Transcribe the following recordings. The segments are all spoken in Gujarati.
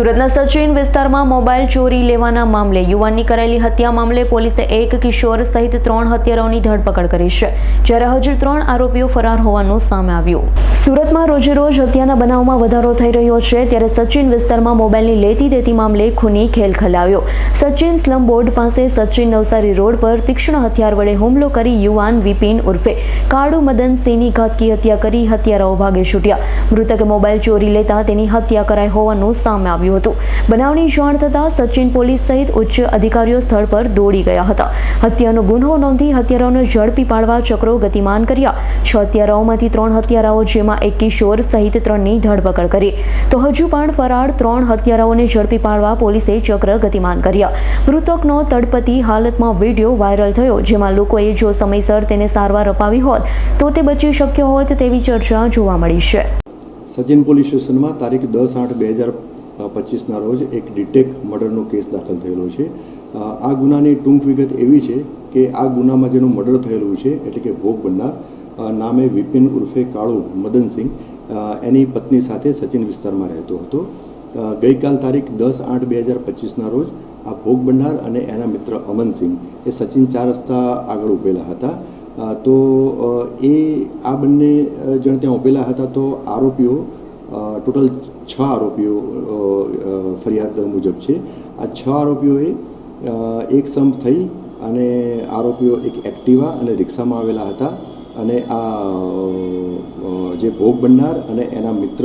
સુરતના સચિન વિસ્તારમાં મોબાઈલ ચોરી લેવાના મામલે યુવાનની કરાયેલી હત્યા મામલે પોલીસે એક કિશોર સહિત ત્રણ હત્યારાઓની ધરપકડ કરી છે, જ્યારે હજુ ત્રણ આરોપીઓ ફરાર હોવાનું સામે આવ્યું. સુરતમાં રોજે રોજ હત્યાના બનાવમાં વધારો થઈ રહ્યો છે, ત્યારે સચિન વિસ્તારમાં મોબાઈલની લેતી દેતી મામલે ખૂની ખેલ ખલાવ્યો. સચિન સ્લમ બોર્ડ પાસે સચિન નવસારી રોડ પર તીક્ષ્ણ હથિયાર વડે હુમલો કરી યુવાન વિપિન ઉર્ફે કાળુ મદન સિંહની ઘાતકી હત્યા કરી હત્યારાઓ ભાગે છૂટ્યા. મૃતકે મોબાઈલ ચોરી લેતા તેની હત્યા કરાઈ હોવાનું સામે આવ્યું. હતું. બનાવની જાણ થતાં સચિન પોલીસ સહિત ઉચ્ચ અધિકારીઓ સ્થળ પર દોડી ગયા હતા. હત્યાનો ગુન્હો નોંધી હત્યારાઓને ઝડપી પાડવા ચક્રો ગતિમાન કર્યા. છ હત્યારાઓમાંથી ત્રણ હત્યારાઓ જેમાં એક કિશોર સહિત ત્રણની ધરપકડ કરી. તો હજુ પણ ફરાર ત્રણ હત્યારાઓને ઝડપી પાડવા પોલીસે ચક્ર ગતિમાન કર્યા. મૃતકનો તડપતી હાલતમાં વીડિયો વાયરલ થયો, જેમાં લોકોએ જો સમયસર તેને સારવાર અપાવી હોત, તો તે બચી શક્યો હોત તેવી ચર્ચા જોવા મળી છે. સચિન પોલીસ સ્ટેશનમાં તારીખ દસ આઠ બે હજાર પચીસના રોજ એક ડિટેક મર્ડરનો કેસ દાખલ થયેલો છે. આ ગુનાની ટૂંક વિગત એવી છે કે આ ગુનામાં જેનું મર્ડર થયેલું છે, એટલે કે ભોગ બનનાર નામે વિપિન ઉર્ફે કાળુ મદનસિંહ એની પત્ની સાથે સચિન વિસ્તારમાં રહેતો હતો. ગઈકાલ તારીખ દસ આઠ બે હજાર પચીસના રોજ આ ભોગ બનનાર અને એના મિત્ર અમનસિંહ એ સચિન ચાર રસ્તા આગળ ઊભેલા હતા. તો એ આ બંને જણ ત્યાં ઊભેલા હતા તો આરોપીઓ ટોટલ છ આરોપીઓ ફરિયાદ મુજબ છે. આ છ આરોપીઓએ એક સંપ થઈ અને આરોપીઓ એક એક્ટિવા અને રિક્ષામાં આવેલા હતા અને આ જે ભોગ બનનાર અને એના મિત્ર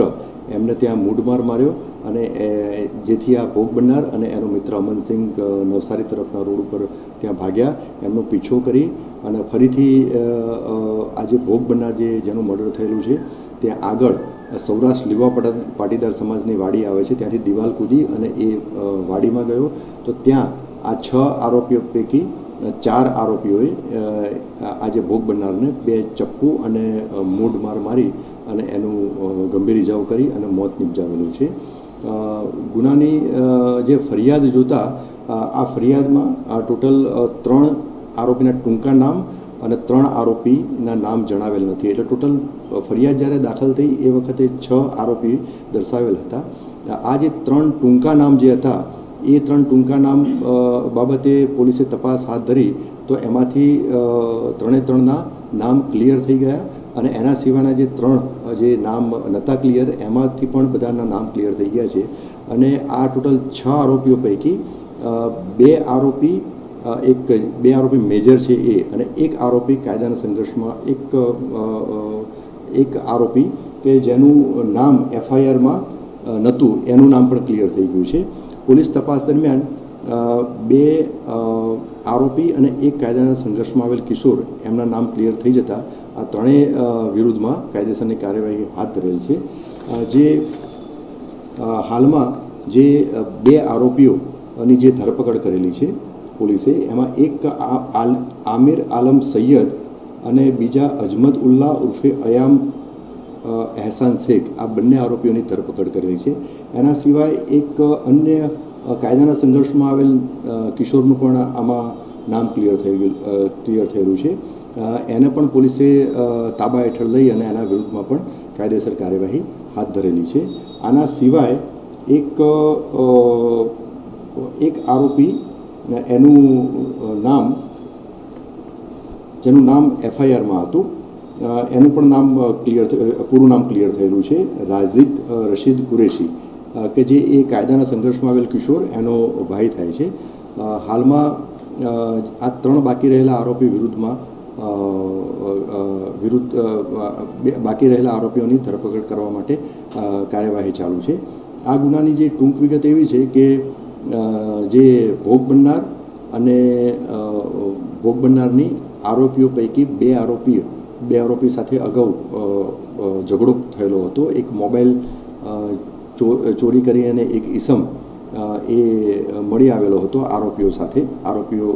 એમને ત્યાં મૂઢમાર માર્યો અને જેથી આ ભોગ બનનાર અને એનો મિત્ર અમનસિંહ નવસારી તરફના રોડ ઉપર ત્યાં ભાગ્યા. એમનો પીછો કરી અને ફરીથી આ જે ભોગ બનનાર જે, જેનું મર્ડર થયેલું છે, ત્યાં આગળ સૌરાષ્ટ્ર લીવા પટા- પાટીદાર સમાજની વાડી આવે છે. ત્યાંથી દિવાલ કૂદી અને એ વાડીમાં ગયો. તો ત્યાં આ છ આરોપીઓ પૈકી ચાર આરોપીઓએ આજે ભોગ બનનારને બે ચપ્પુ અને મૂઢ માર મારી અને એનું ગંભીર ઇજાઓ કરી અને મોત નિપજાવેલું છે. ગુનાની જે ફરિયાદ જોતા આ ફરિયાદમાં ટોટલ ત્રણ આરોપીના ટૂંકા નામ અને ત્રણ આરોપીના નામ જણાવેલ નથી. એટલે ટોટલ ફરિયાદ જ્યારે દાખલ થઈ, એ વખતે છ આરોપી દર્શાવેલ હતા. આ જે ત્રણ ટૂંકા નામ જે હતા, એ ત્રણ ટૂંકા નામ બાબતે પોલીસે તપાસ હાથ ધરી, તો એમાંથી ત્રણે ત્રણના નામ ક્લિયર થઈ ગયા. અને એના સિવાયના જે ત્રણ જે નામ નહોતા ક્લિયર, એમાંથી પણ બધાના નામ ક્લિયર થઈ ગયા છે. અને આ ટોટલ છ આરોપીઓ પૈકી બે આરોપી એક, બે આરોપી મેજર છે એ અને એક આરોપી કાયદાના સંઘર્ષમાં, એક એક આરોપી કે જેનું નામ એફઆઈઆરમાં નહોતું. એનું નામ પણ ક્લિયર થઈ ગયું છે. પોલીસ તપાસ દરમિયાન બે આરોપી અને એક કાયદાના સંઘર્ષમાં આવેલ કિશોર, એમના નામ ક્લિયર થઈ જતા આ ત્રણેય વિરુદ્ધમાં કાયદેસરની કાર્યવાહી હાથ ધરેલ છે. જે હાલમાં જે બે આરોપીઓની જે ધરપકડ કરેલી છે પોલીસે, એમાં એક આમિર આલમ સૈયદ અને બીજા અજમત ઉલ્લા ઉર્ફે અયામ અહેસાન શેખ આ બંને આરોપીઓની ધરપકડ કરેલી છે. એના સિવાય એક અન્ય કાયદાના સંઘર્ષમાં આવેલ કિશોરનું પણ આમાં નામ ક્લિયર થઈ ગયું ક્લિયર થયેલું છે. એને પણ પોલીસે તાબા હેઠળ લઈ અને એના વિરુદ્ધમાં પણ કાયદેસર કાર્યવાહી હાથ ધરેલી છે. આના સિવાય એક એક આરોપી એનું નામ, જેનું નામ એફઆઈઆરમાં હતું એનું પણ નામ ક્લિયર પૂરું નામ ક્લિયર થયેલું છે. રાઝિક રશીદ કુરેશી. કે જે એ કાયદાના સંઘર્ષમાં આવેલ કિશોર, એનો ભાઈ થાય છે. હાલમાં આ ત્રણ બાકી રહેલા આરોપી વિરુદ્ધમાં વિરુદ્ધ બાકી રહેલા આરોપીઓની ધરપકડ કરવા માટે કાર્યવાહી ચાલુ છે. આ ગુનાની જે ટૂંક વિગત એવી છે કે જે ભોગ બનનાર અને ભોગ બનનારની આરોપીઓ પૈકી બે આરોપીઓ, બે આરોપી સાથે અગાઉ ઝઘડો થયેલો હતો. એક મોબાઈલ ચોરી કરી અને એક ઈસમ એ મળી આવેલો હતો આરોપીઓ સાથે. આરોપીઓ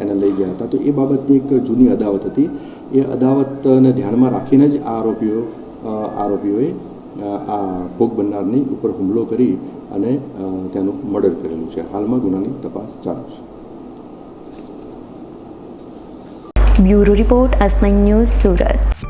એને લઈ ગયા હતા. તો એ બાબતની એક જૂની અદાવત હતી. એ અદાવતને ધ્યાનમાં રાખીને જ આ આરોપીઓ આરોપીઓએ આ ભોગ બનનારની ઉપર હુમલો કરી અને તેનું મર્ડર કરેલું છે. હાલમાં ગુનાની તપાસ ચાલુ છે. Bureau report S news Surat.